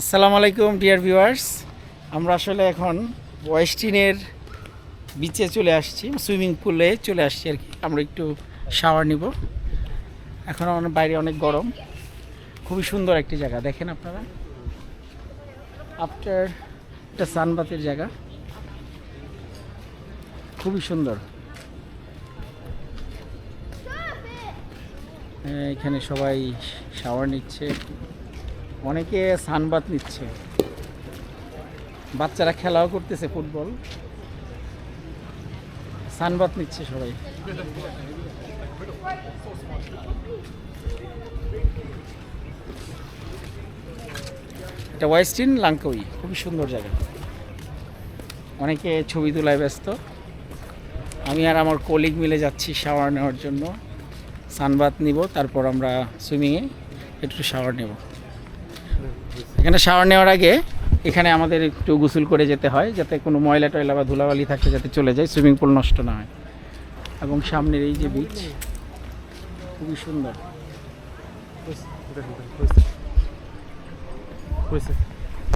আসসালামু আলাইকুম dear viewers আমরা আসলে এখন ওয়েস্টিনের বিচে চলে আসছি সুইমিং পুলে চলে আসছি আর কি। আমরা একটু শাওয়ার নিব। এখন বাইরে অনেক গরম। খুবই সুন্দর একটি জায়গা, দেখেন আপনারা। আফটার একটা সানবাতের জায়গা। খুবই সুন্দর। এখানে সবাই শাওয়ার নিচ্ছে। অনেকে সানবাত নিচ্ছে। বাচ্চারা খেলাও করতেছে ফুটবল। সানবাত নিচ্ছে সবাই। এটা ওয়েস্টিন লাঙ্কউই, খুবই সুন্দর জায়গা। অনেকে ছবি তোলায় ব্যস্ত। আমি আর আমার কলিগ মিলে যাচ্ছি শাওয়ার নেওয়ার জন্য। সানবাত নিব, তারপর আমরা সুইমিংয়ে একটু শাওয়ার নেব। এখানে শাওয়ার নেওয়ার আগে এখানে আমাদের একটু গোসল করে যেতে হয়, যাতে কোনো ময়লা টয়লা বা ধুলাবালি থাকলে যাতে চলে যায় সুইমিং পুল নষ্ট না হয়। এবং সামনের এই যে বিচ খুবই সুন্দর।